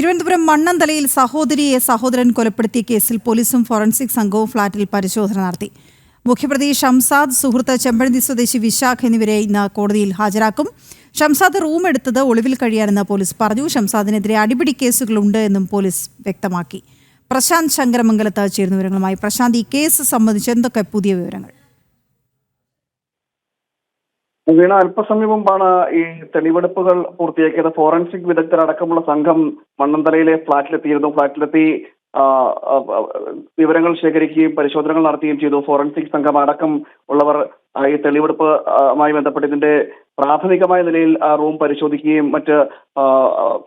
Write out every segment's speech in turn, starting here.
തിരുവനന്തപുരം മണ്ണന്തലയിൽ സഹോദരിയെ സഹോദരൻ കൊലപ്പെടുത്തിയ കേസിൽ പോലീസും ഫോറൻസിക് സംഘവും ഫ്ളാറ്റിൽ പരിശോധന നടത്തി. മുഖ്യപ്രതി ഷംസാദ് സുഹൃത്ത് ചെമ്പഴന്തി സ്വദേശി വിശാഖ് എന്നിവരെ ഇന്ന് കോടതിയിൽ ഹാജരാക്കും. ഷംസാദ് റൂം എടുത്തത് ഒളിവിൽ കഴിയാനെന്ന് പോലീസ് പറഞ്ഞു. ഷംസാദിനെതിരെ അടിപിടി കേസുകളുണ്ട് എന്നും പോലീസ് വ്യക്തമാക്കി. പ്രശാന്ത് ശങ്കരമംഗലത്ത് ചേരുന്ന വിവരങ്ങളുമായി പ്രശാന്ത്. ഈ കേസ് സംബന്ധിച്ച് എന്തൊക്കെ പുതിയ വിവരങ്ങൾ? വീണ അല്പസമയം ഈ തെളിവെടുപ്പുകൾ പൂർത്തിയാക്കിയത്. ഫോറൻസിക് വിദഗ്ധരടക്കമുള്ള സംഘം മണ്ണന്തലയിലെ ഫ്ളാറ്റിലെത്തിയിരുന്നു ഫ്ളാറ്റിലെത്തി വിവരങ്ങൾ ശേഖരിക്കുകയും പരിശോധനകൾ നടത്തുകയും ചെയ്തു. ഫോറൻസിക് സംഘം അടക്കം ഉള്ളവർ ഈ തെളിവെടുപ്പുമായി ബന്ധപ്പെട്ട് ഇതിന്റെ പ്രാഥമികമായ നിലയിൽ റൂം പരിശോധിക്കുകയും മറ്റ്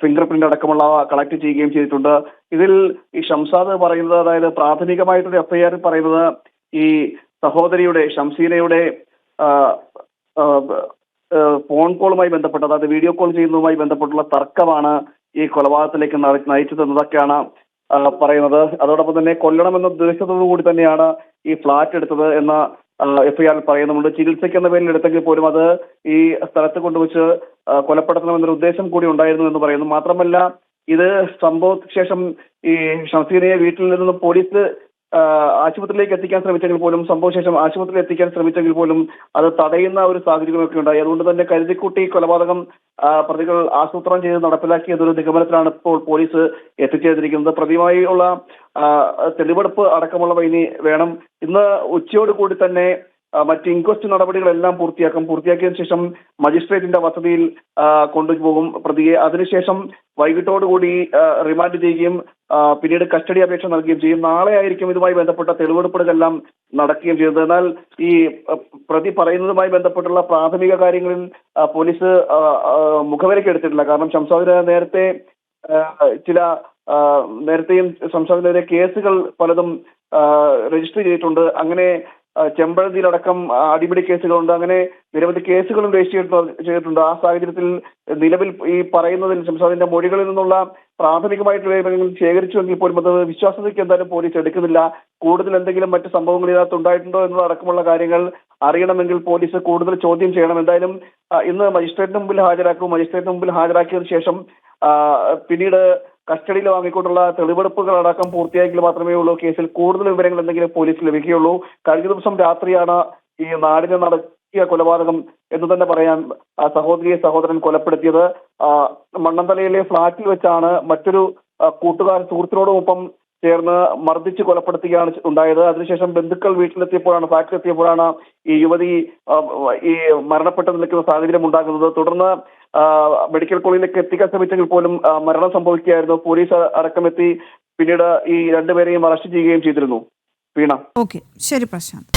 ഫിംഗർ പ്രിന്റ് അടക്കമുള്ളവ കളക്ട് ചെയ്യുകയും ചെയ്തിട്ടുണ്ട്. ഇതിൽ ഈ ഷംസാദ് പറയുന്നത് അതായത് പ്രാഥമികമായിട്ടൊരു എഫ്ഐആർ പറയുന്നത് ഈ സഹോദരിയുടെ ഷംസീനയുടെ ഫോൺ കോളുമായി ബന്ധപ്പെട്ട് അതായത് വീഡിയോ കോൾ ചെയ്യുന്നതുമായി ബന്ധപ്പെട്ടുള്ള തർക്കമാണ് ഈ കൊലപാതകത്തിലേക്ക് നയിച്ചത് നയിച്ചതെന്നതൊക്കെയാണ് പറയുന്നത്. അതോടൊപ്പം തന്നെ കൊല്ലണമെന്ന ഉദ്ദേശത്തോടു കൂടി തന്നെയാണ് ഈ ഫ്ളാറ്റ് എടുത്തത് എന്ന എഫ്ഐആറിൽ പറയുന്നുണ്ട് ചികിത്സയ്ക്ക് എന്ന പേരിൽ എടുത്തെങ്കിൽ പോലും അത് ഈ സ്ഥലത്ത് കൊണ്ടുവച്ച് കൊലപ്പെടുത്തണം കൊലപ്പെടുത്തണമെന്നൊരു ഉദ്ദേശം കൂടി ഉണ്ടായിരുന്നു എന്ന് പറയുന്നു. മാത്രമല്ല ഇത് സംഭവത്തിന് ശേഷം ഈ ഷംസീനയെ വീട്ടിൽ നിന്ന് പോലീസ് ആശുപത്രിയിലേക്ക് എത്തിക്കാൻ ശ്രമിച്ചെങ്കിൽ പോലും സംഭവശേഷം ആശുപത്രിയിൽ എത്തിക്കാൻ ശ്രമിച്ചെങ്കിൽ പോലും അത് തടയുന്ന ഒരു സാഹചര്യമൊക്കെ ഉണ്ടായി. അതുകൊണ്ട് തന്നെ കരുതിക്കുട്ടി കൊലപാതകം പ്രതികൾ ആസൂത്രണം ചെയ്ത് നടപ്പിലാക്കിയതൊരു നിഗമനത്തിലാണ് ഇപ്പോൾ പോലീസ് എത്തിച്ചേർന്നിരിക്കുന്നത്. പ്രതിയുമായി ഉള്ള തെളിവെടുപ്പ് അടക്കമുള്ളവ ഇനി വേണം. ഇന്ന് ഉച്ചയോടുകൂടി തന്നെ ആ, മറ്റ് ഇൻക്വസ്റ്റ് നടപടികളെല്ലാം പൂർത്തിയാക്കും. പൂർത്തിയാക്കിയതിനു ശേഷം മജിസ്ട്രേറ്റിന്റെ വസതിയിൽ കൊണ്ടുപോകും പ്രതിയെ. അതിനുശേഷം വൈകിട്ടോടുകൂടി റിമാൻഡ് ചെയ്യുകയും പിന്നീട് കസ്റ്റഡി അപേക്ഷ നൽകുകയും ചെയ്യും. നാളെ ആയിരിക്കും ഇതുമായി ബന്ധപ്പെട്ട തെളിവെടുപ്പുകളെല്ലാം നടക്കുകയും ചെയ്തത് എന്നാൽ ഈ പ്രതി പറയുന്നതുമായി ബന്ധപ്പെട്ടുള്ള പ്രാഥമിക കാര്യങ്ങളിൽ പോലീസ് മുഖവരയ്ക്ക് എടുത്തിട്ടില്ല. കാരണം ശംസാദിന് നേരത്തെ ചില നേരത്തെയും സംസ്ഥാനത്തിനെതിരെ കേസുകൾ പലതും രജിസ്റ്റർ ചെയ്തിട്ടുണ്ട്. അങ്ങനെ ചെമ്പഴന്തിയിലടക്കം അടിപിടി കേസുകളുണ്ട്. അങ്ങനെ നിരവധി കേസുകളും രജിസ്റ്റർ ചെയ്തിട്ടുണ്ട്. ആ സാഹചര്യത്തിൽ നിലവിൽ ഈ പറയുന്നതിൽ സംസ്ഥാനത്തിന്റെ മൊഴികളിൽ നിന്നുള്ള പ്രാഥമികമായിട്ടുള്ള വിവരങ്ങൾ ശേഖരിച്ചുവെങ്കിൽ പോലും അത് വിശ്വാസതയ്ക്ക് എന്തായാലും പോലീസ് എടുക്കുന്നില്ല. കൂടുതൽ എന്തെങ്കിലും മറ്റ് സംഭവങ്ങൾ ഇതിനകത്ത് ഉണ്ടായിട്ടുണ്ടോ എന്നതടക്കമുള്ള കാര്യങ്ങൾ അറിയണമെങ്കിൽ പോലീസ് കൂടുതൽ ചോദ്യം ചെയ്യണം. എന്തായാലും ഇന്ന് മജിസ്ട്രേറ്റിന് മുമ്പിൽ ഹാജരാക്കും. മജിസ്ട്രേറ്റിന് മുമ്പിൽ ഹാജരാക്കിയതിനു ശേഷം പിന്നീട് കസ്റ്റഡിയിൽ വാങ്ങിക്കൊണ്ടുള്ള തെളിവെടുപ്പുകൾ അടക്കം പൂർത്തിയാക്കിയാൽ മാത്രമേ ഉള്ളൂ. കേസിൽ കൂടുതൽ വിവരങ്ങൾ എന്തെങ്കിലും പോലീസ് ലഭിക്കുകയുള്ളൂ. കഴിഞ്ഞ ദിവസം രാത്രിയാണ് ഈ നാടിനെ നടത്തിയ കൊലപാതകം എന്ന് തന്നെ പറയാം സഹോദരിയെ സഹോദരൻ കൊലപ്പെടുത്തിയത്. മണ്ണന്തലയിലെ ഫ്ളാറ്റിൽ വെച്ചാണ് മറ്റൊരു കൂട്ടുകാർ സുഹൃത്തിനോടൊപ്പം ചേർന്ന് മർദ്ദിച്ച് കൊലപ്പെടുത്തുകയാണ് ഉണ്ടായത്. അതിനുശേഷം ബന്ധുക്കൾ വീട്ടിലെത്തിയപ്പോഴാണ് ഫ്ളാറ്റിലെത്തിയപ്പോഴാണ് ഈ യുവതി ഈ മരണപ്പെട്ട് നിൽക്കുന്ന സാഹചര്യം ഉണ്ടാകുന്നത്. തുടർന്ന് മെഡിക്കൽ കോളേജിലേക്ക് എത്തിക്കാൻ ശ്രമിച്ചെങ്കിൽ പോലും മരണം സംഭവിക്കുകയായിരുന്നു. പോലീസ് അടക്കമെത്തി പിന്നീട് ഈ രണ്ടുപേരെയും അറസ്റ്റ് ചെയ്യുകയും ചെയ്തിരുന്നു. വീണ. ഓക്കെ. ശരി പ്രശാന്ത്.